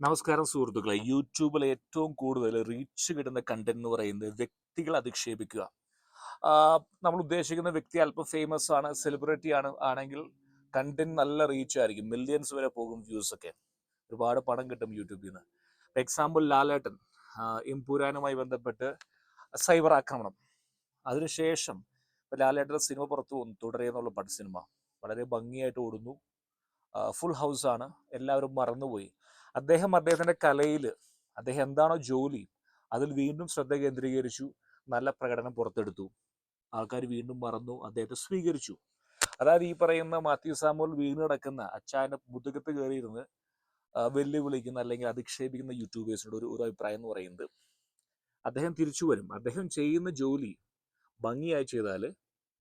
നമസ്കാരം സുഹൃത്തുക്കളെ. യൂട്യൂബിൽ ഏറ്റവും കൂടുതൽ റീച്ച് കിട്ടുന്ന കണ്ടന്റ് എന്ന് പറയുന്നത് വ്യക്തികൾ അധിക്ഷേപിക്കുക. നമ്മൾ ഉദ്ദേശിക്കുന്ന വ്യക്തി അല്പം ഫേമസ് ആണ് സെലിബ്രിറ്റി ആണ് ആണെങ്കിൽ കണ്ടന്റ് നല്ല റീച്ച് ആയിരിക്കും. മില്യൻസ് വരെ പോകും വ്യൂസ് ഒക്കെ. ഒരുപാട് പണം കിട്ടും യൂട്യൂബിൽ നിന്ന്. എക്സാമ്പിൾ ലാലേട്ടൻ. ഇംപുരാനുമായി ബന്ധപ്പെട്ട് സൈബർ ആക്രമണം. അതിനുശേഷം ഇപ്പൊ ലാലേട്ടന്റെ സിനിമ പുറത്തു വന്നു. തുടരെ എന്നുള്ള പട സിനിമ വളരെ ഭംഗിയായിട്ട് ഓടുന്നു. ഫുൾ ഹൗസാണ് എല്ലാവരും മറന്നുപോയി. അദ്ദേഹം അദ്ദേഹത്തിന്റെ കലയിൽ അദ്ദേഹം എന്താണോ ജോലി അതിൽ വീണ്ടും ശ്രദ്ധ കേന്ദ്രീകരിച്ചു. നല്ല പ്രകടനം പുറത്തെടുത്തു. ആൾക്കാർ വീണ്ടും മറന്നു. അദ്ദേഹത്തെ സ്വീകരിച്ചു. അതായത് ഈ പറയുന്ന മാത്യു സാമുവൽ വീണ് കിടക്കുന്ന അച്ചായന്റെ മുതുകത്ത് കയറിയിരുന്ന് വെല്ലുവിളിക്കുന്ന അല്ലെങ്കിൽ അധിക്ഷേപിക്കുന്ന യൂട്യൂബേഴ്സിനോട് ഒരു ഒരു അഭിപ്രായം എന്ന് പറയുന്നത് അദ്ദേഹം തിരിച്ചു വരും. അദ്ദേഹം ചെയ്യുന്ന ജോലി ഭംഗിയായി ചെയ്താൽ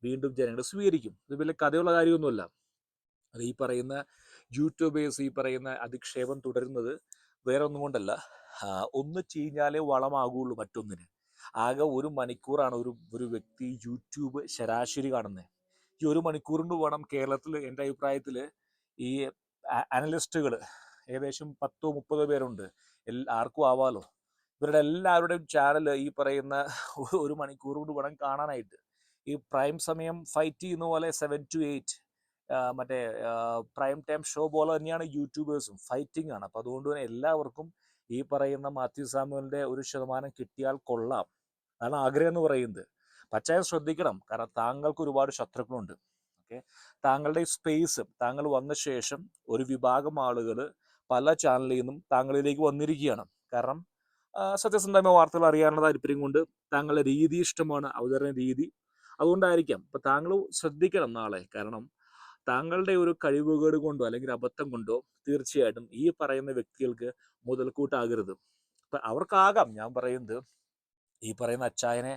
വീണ്ടും ജനങ്ങൾ സ്വീകരിക്കും. ഇത് വലിയ കഥയുള്ള കാര്യമൊന്നുമല്ല. അത് ഈ പറയുന്ന യൂട്യൂബേഴ്സ് ഈ പറയുന്ന അധിക്ഷേപം തുടരുന്നത് വേറെ ഒന്നും കൊണ്ടല്ല ഒന്ന് ചീഞ്ഞാലേ വളമാകുള്ളൂ മറ്റൊന്നിന്. ആകെ ഒരു മണിക്കൂറാണ് ഒരു ഒരു വ്യക്തി യൂട്യൂബ് ശരാശരി കാണുന്നത് ഈ ഒരു മണിക്കൂറിന്റെ വേണം കേരളത്തിൽ എന്റെ അഭിപ്രായത്തിൽ ഈ അനലിസ്റ്റുകൾ ഏകദേശം പത്തോ മുപ്പതോ പേരുണ്ട്. എല്ലാ ആർക്കും ആവാലോ. ഇവരുടെ എല്ലാവരുടെയും ചാനൽ ഈ പറയുന്ന ഒരു മണിക്കൂർ കൊണ്ട് വേണം കാണാനായിട്ട്. ഈ പ്രൈം സമയം ഫൈറ്റ് ചെയ്യുന്ന പോലെ സെവൻ ടു എയ്റ്റ് മറ്റേ പ്രൈം ടൈം ഷോ പോലെ തന്നെയാണ് യൂട്യൂബേഴ്സും ഫൈറ്റിംഗ് ആണ്. അപ്പം അതുകൊണ്ട് തന്നെ എല്ലാവർക്കും ഈ പറയുന്ന മാത്യു സാമുവലിന്റെ ഒരു ശതമാനം കിട്ടിയാൽ കൊള്ളാം. അതാണ് ആഗ്രഹം എന്ന് പറയുന്നത്. പച്ചായ ശ്രദ്ധിക്കണം. കാരണം താങ്കൾക്ക് ഒരുപാട് ശത്രുക്കളുണ്ട്. ഓക്കെ? താങ്കളുടെ സ്പേസ് താങ്കൾ വന്ന ശേഷം ഒരു വിഭാഗം ആളുകൾ പല ചാനലിൽ നിന്നും താങ്കളിലേക്ക് വന്നിരിക്കുകയാണ്. കാരണം സത്യസന്ധമായ വാർത്തകൾ അറിയാനുള്ള താല്പര്യം കൊണ്ട് താങ്കളുടെ രീതി ഇഷ്ടമാണ് അവതരണ രീതി അതുകൊണ്ടായിരിക്കാം. അപ്പം താങ്കൾ ശ്രദ്ധിക്കണം നാളെ. കാരണം താങ്കളുടെ ഒരു കഴിവുകേട് കൊണ്ടോ അല്ലെങ്കിൽ അബദ്ധം കൊണ്ടോ തീർച്ചയായിട്ടും ഈ പറയുന്ന വ്യക്തികൾക്ക് മുതൽക്കൂട്ടാകരുത്. അവർക്കാകാം ഞാൻ പറയുന്നത്. ഈ പറയുന്ന അച്ചായനെ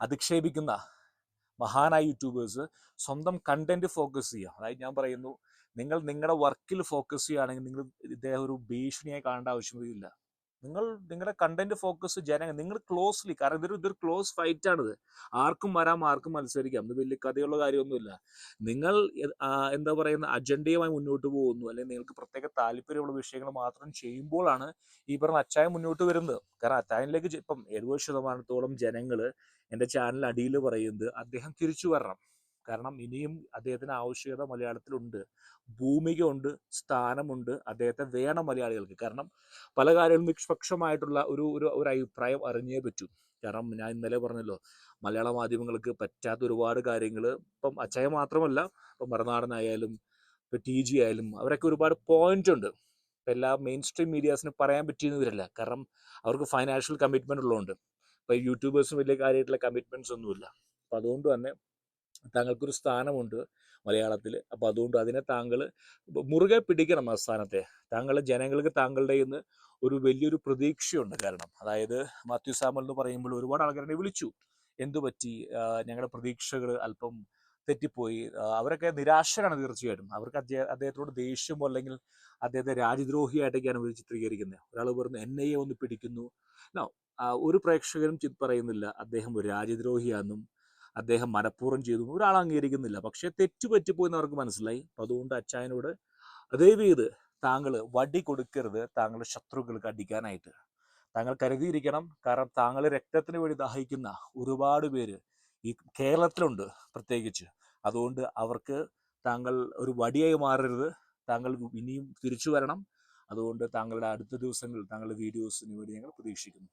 അധിക്ഷേപിക്കുന്ന മഹാനായ യൂട്യൂബേഴ്സ് സ്വന്തം കണ്ടന്റ് ഫോക്കസ് ചെയ്യുക. അതായത് ഞാൻ പറയുന്നു നിങ്ങൾ നിങ്ങളുടെ വർക്കിൽ ഫോക്കസ് ചെയ്യുകയാണെങ്കിൽ നിങ്ങൾ ഇദ്ദേഹം ഒരു ഭീഷണിയായി കാണേണ്ട ആവശ്യമില്ല നിങ്ങൾ നിങ്ങളുടെ കണ്ടന്റ് ഫോക്കസ് ജനങ്ങൾ നിങ്ങൾ ക്ലോസ്ലി കാരണം ഇതൊരു ഇതൊരു ക്ലോസ് ഫൈറ്റ് ആണിത്. ആർക്കും വരാം ആർക്കും മത്സരിക്കാം. ഇത് വലിയ കഥയുള്ള കാര്യമൊന്നുമില്ല. നിങ്ങൾ എന്താ പറയുന്ന അജണ്ടയുമായി മുന്നോട്ട് പോകുന്നു. അല്ലെങ്കിൽ നിങ്ങൾക്ക് പ്രത്യേക താല്പര്യമുള്ള വിഷയങ്ങൾ മാത്രം ചെയ്യുമ്പോഴാണ് ഈ പറഞ്ഞ അച്ചായം മുന്നോട്ട് വരുന്നത്. കാരണം അച്ചായനിലേക്ക് ഇപ്പം എഴുപത് ശതമാനത്തോളം ജനങ്ങൾ എന്റെ ചാനൽ അടിയിൽ പറയുന്നത് അദ്ദേഹം തിരിച്ചു വരണം. കാരണം ഇനിയും അദ്ദേഹത്തിന് ആവശ്യകത മലയാളത്തിലുണ്ട്. ഭൂമികയുണ്ട് സ്ഥാനമുണ്ട് അദ്ദേഹത്തെ വേണം മലയാളികൾക്ക്. കാരണം പല കാര്യങ്ങളും നിഷ്പക്ഷമായിട്ടുള്ള ഒരു ഒരു ഒരു അഭിപ്രായം അറിഞ്ഞേ പറ്റൂ. കാരണം ഞാൻ ഇന്നലെ പറഞ്ഞല്ലോ മലയാള മാധ്യമങ്ങൾക്ക് പറ്റാത്ത ഒരുപാട് കാര്യങ്ങൾ ഇപ്പം അച്ചായ മാത്രമല്ല ഇപ്പം മറുനാടനായാലും ഇപ്പം ടി ജി ആയാലും അവരൊക്കെ ഒരുപാട് പോയിന്റ് ഉണ്ട്. ഇപ്പം എല്ലാ മെയിൻ സ്ട്രീം മീഡിയാസിന് പറയാൻ പറ്റിയെന്നവരല്ല കാരണം അവർക്ക് ഫൈനാൻഷ്യൽ കമ്മിറ്റ്മെന്റ് ഉള്ളതുകൊണ്ട്. ഇപ്പം യൂട്യൂബേഴ്സിന് വലിയ കാര്യമായിട്ടുള്ള കമ്മിറ്റ്മെന്റ്സ് ഒന്നുമില്ല. അപ്പം അതുകൊണ്ട് തന്നെ താങ്കൾക്കൊരു സ്ഥാനമുണ്ട് മലയാളത്തിൽ അപ്പോൾ അതുകൊണ്ട് അതിനെ താങ്കൾ മുറുകെ പിടിക്കണം ആ സ്ഥാനത്തെ. താങ്കൾ ജനങ്ങൾക്ക് താങ്കളുടെ ഇന്ന് ഒരു വലിയൊരു പ്രതീക്ഷയുണ്ട് കാരണം. അതായത് മാത്യു സാമൽ എന്ന് പറയുമ്പോൾ ഒരുപാട് ആൾക്കാരെ വിളിച്ചു. എന്തു പറ്റി? ഞങ്ങളുടെ പ്രതീക്ഷകൾ അല്പം തെറ്റിപ്പോയി. അവരൊക്കെ നിരാശരാണ് തീർച്ചയായിട്ടും. അവർക്ക് അദ്ദേഹ അദ്ദേഹത്തോട് ദേഷ്യമോ അല്ലെങ്കിൽ അദ്ദേഹത്തെ രാജ്യദ്രോഹിയായിട്ടൊക്കെയാണ് ഇവർ ചിത്രീകരിക്കുന്നത് ഒരാൾ പറഞ്ഞു എൻ ഐ എ ഒന്ന് പിടിക്കുന്നു ഒരു പ്രേക്ഷകരും പറയുന്നില്ല. അദ്ദേഹം ഒരു രാജ്യദ്രോഹിയാണെന്നും അദ്ദേഹം മനഃപൂർവം ചെയ്തു. ഒരാൾ അംഗീകരിക്കുന്നില്ല. പക്ഷേ തെറ്റ് പറ്റിപ്പോയി എന്ന് അവർക്ക് മനസ്സിലായി. അപ്പോൾ അതുകൊണ്ട് അച്ചായനോട് ദയവ് ചെയ്ത് താങ്കൾ വടി കൊടുക്കരുത്. താങ്കളുടെ ശത്രുക്കൾക്ക് അടിക്കാനായിട്ട്. താങ്കൾ കരുതിയിരിക്കണം. കാരണം താങ്കൾ രക്തത്തിന് വേണ്ടി ദാഹിക്കുന്ന ഒരുപാട് പേര് ഈ കേരളത്തിലുണ്ട് പ്രത്യേകിച്ച്. അതുകൊണ്ട് അവർക്ക് താങ്കൾ ഒരു വടിയായി മാറരുത്. താങ്കൾ ഇനിയും തിരിച്ചു വരണം. അതുകൊണ്ട് താങ്കളുടെ അടുത്ത ദിവസങ്ങളിൽ താങ്കളുടെ വീഡിയോസിന് വേണ്ടി ഞങ്ങൾ പ്രതീക്ഷിക്കുന്നു.